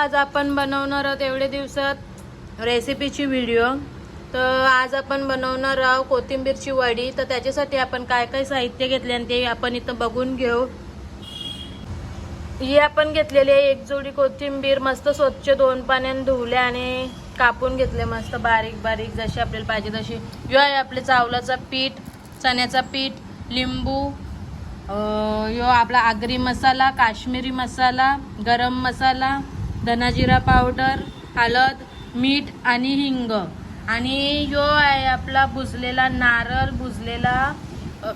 आज आपण बनवणार आहोत एवढे दिवसात रेसिपीची व्हिडिओ तर आज आपण बनवणार आहोत कोथिंबीरची वडी. तर त्याच्यासाठी आपण काय काय साहित्य घेतले आणि ते आपण इथं बघून घेऊ. ही आपण घेतलेली आहे एक जोडी कोथिंबीर मस्त स्वच्छ दोन पाण्याने धुवले आणि कापून घेतले मस्त बारीक बारीक जशी आपल्याला पाहिजे तशी. यो आहे आपले चावलाचा पीठ चण्याचा पीठ लिंबू यो आपला आगरी मसाला काश्मीरी मसाला गरम मसाला धनाजिरा पावडर हळद मीठ आणि हिंग. आणि जो आहे आपला भुजलेला नारळ भुजलेला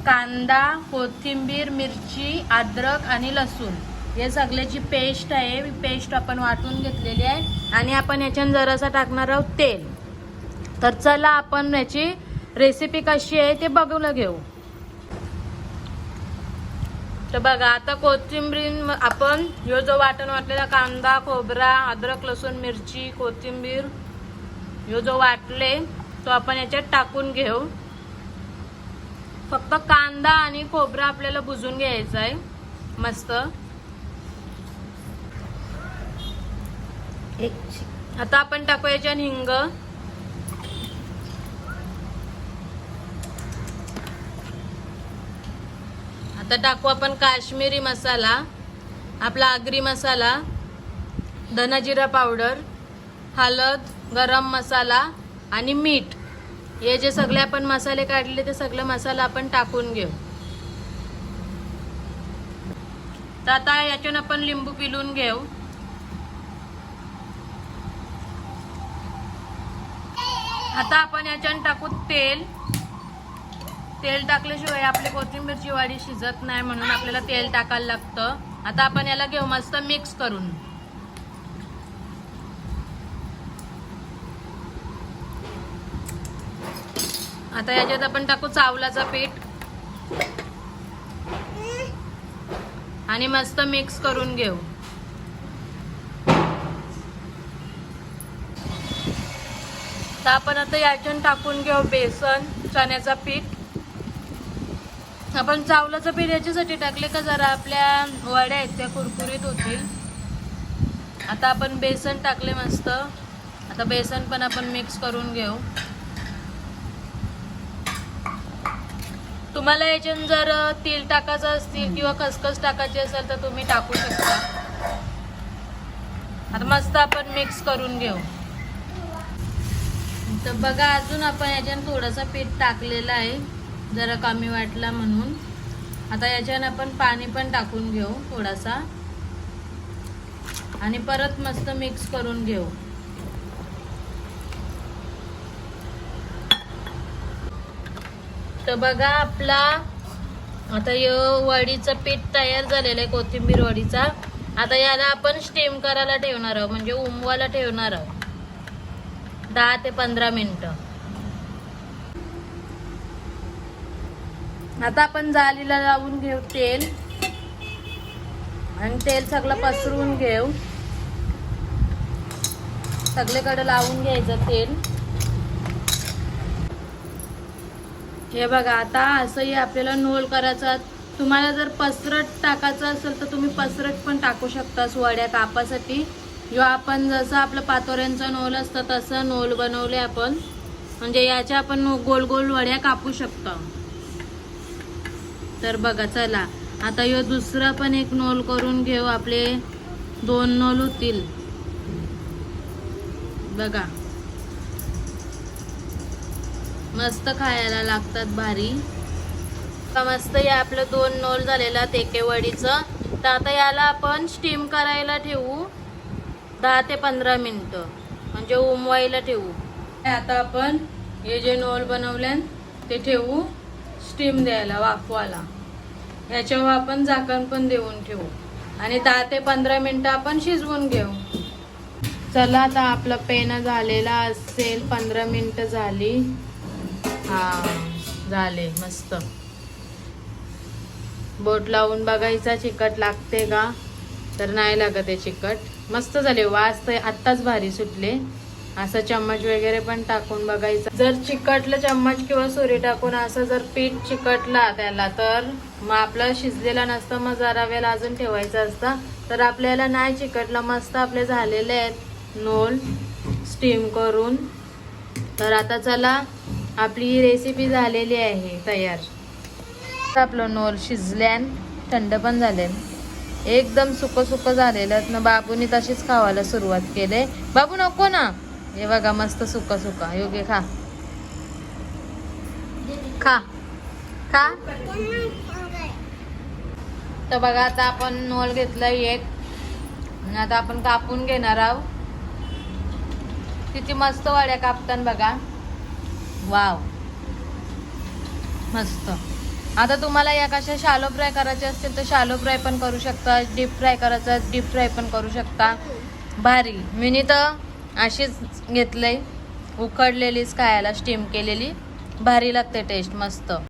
कांदा कोथिंबीर मिरची अद्रक आणि लसूण. हे सगळ्याची पेस्ट आहे. पेस्ट आपण वाटून घेतलेली आहे. आणि आपण याच्यात जरासा टाकणार आहोत तेल. तर चला आपण याची रेसिपी कशी आहे ते बघून घेऊ. तर बघा आता कोथिंबीर आपण ह्यो जो वाटण वाटलेला कांदा खोबरा अद्रक लसूण मिरची कोथिंबीर ह्यो जो वाटले तो आपण याच्यात टाकून घेऊ. फक्त कांदा आणि खोबरा आपल्याला भुजून घ्यायचा आहे. मस्त. आता आपण टाकू याच्यात हिंग. आता टाकू आपण काश्मीरी मसाला आपला आगरी मसाला धनाजिरा पावडर हळद गरम मसाला आणि मीठ. हे जे सगळे आपण मसाले काढले ते सगळं मसाला आपण टाकून घेऊ. तर आता याच्यानं आपण लिंबू पिलून घेऊ. आता आपण याच्यानं टाकू तेल. तेल टाकल्याशिवाय आपली कोथिंबीरची वाडी शिजत नाही म्हणून आपल्याला तेल टाकायला लागतं. आता आपण याला घेऊ मस्त मिक्स करून. आता याच्यात आपण टाकू चावलाचा पीठ. आणि मस्त मिक्स करून घेऊ. तर आपण आता याच्यात टाकून घेऊ बेसन चण्याचा पीठ. आपण चावलाचं पीठ याच्यासाठी टाकले का जरा आपल्या वड्या आहेत त्या कुरकुरीत होतील. आता आपण बेसन टाकले मस्त. आता बेसन पण आपण मिक्स करून घेऊ. तुम्हाला याच्यात जर तेल टाकायचं असतील किंवा खसखस टाकायची असेल तर तुम्ही टाकू शकता. आता मस्त आपण मिक्स करून घेऊ. तर बघा अजून आपण याच्यात थोडंसं पीठ टाकलेलं आहे. जरा कमी वाटला म्हणून. आता याच्यानं आपण पाणी पण टाकून घेऊ थोडासा. आणि परत मस्त मिक्स करून घेऊ. तर बघा आपला आता य वडीचं पीठ तयार झालेलं आहे कोथिंबीर वडीचा. आता याला आपण स्टीम करायला ठेवणार आहोत म्हणजे उमवायला ठेवणार आहोत. दहा ते पंधरा मिनटं. आता आपण जालीला लावून घेऊ तेल. आणि तेल सगळं पसरवून घेऊ. सगळीकडे लावून घ्यायचं तेल. हे बघा आता असंही आपल्याला नोल करायचा तुम्हाला जर पसरट टाकायचं असेल तर तुम्ही पसरट पण टाकू शकता वड्या कापासाठी. किंवा आपण जसं आपलं पातोऱ्यांचा नोल असतं तसं नोल बनवले आपण. म्हणजे याच्या आपण गोल गोल वड्या कापू शकतो. तर बघा चला. आता ह्यो दुसरा पण एक नोल करून घेऊ. आपले दोन नोल होतील. बघा. मस्त खायला लागतात भारी. मस्त या आपलं दोन नोल झालेला तेके वडीचं. तर आता याला आपण स्टीम करायला ठेवू. दहा ते पंधरा मिनटं. म्हणजे उमवायला ठेवू. आता आपण हे जे नोल बनवल्यान ते ठेवू. स्टीम द्यायला वाफवाला याच्यावर आपण झाकण पण देऊन ठेवू. आणि दहा ते पंधरा मिनटं आपण शिजवून घेऊ. चला आता आपलं पेन झालेला असेल पंधरा मिनटं झाली. हा झाले मस्त. बोट लावून बघायचा चिकट लागते का? तर नाही लागत आहे चिकट. मस्त झाले वास तर आत्ताच भारी सुटले. असं चम्मच वगैरे पण टाकून बघायचं. जर चिकटलं चम्मच किंवा सुरी टाकून असं जर पीठ चिकटला त्याला तर मग आपलं शिजलेला नसतं मग जरा वेळ अजून ठेवायचं असतं. तर आपल्याला नाही चिकटलं मस्त आपले झालेले आहेत. नोल स्टीम करून. तर आता चला आपली ही रेसिपी झालेली आहे तयार. आपलं नोल शिजल्यान थंड पण झाले. एकदम सुक सुक झालेलं ना बाबूनी तशीच खावायला सुरुवात केले. बाबू नको ना. हे बघा मस्त सुका सुका. योग्य खा. खा. खा. तर बघा आता आपण नोल घेतलाय एक. आता आपण कापून घेणार आहोत. किती मस्त वाड्या कापतान बघा. वाव. मस्त. आता तुम्हाला या कशा शालो फ्राय करायचे असतील तर शालो फ्राय पण करू शकता डीप फ्राय करायचं डीप फ्राय पण करू शकता. भारी. मिनी तर अशीच घेतलं आहे उकडलेलीच खायला स्टीम केलेली. भारी लागते टेस्ट मस्त.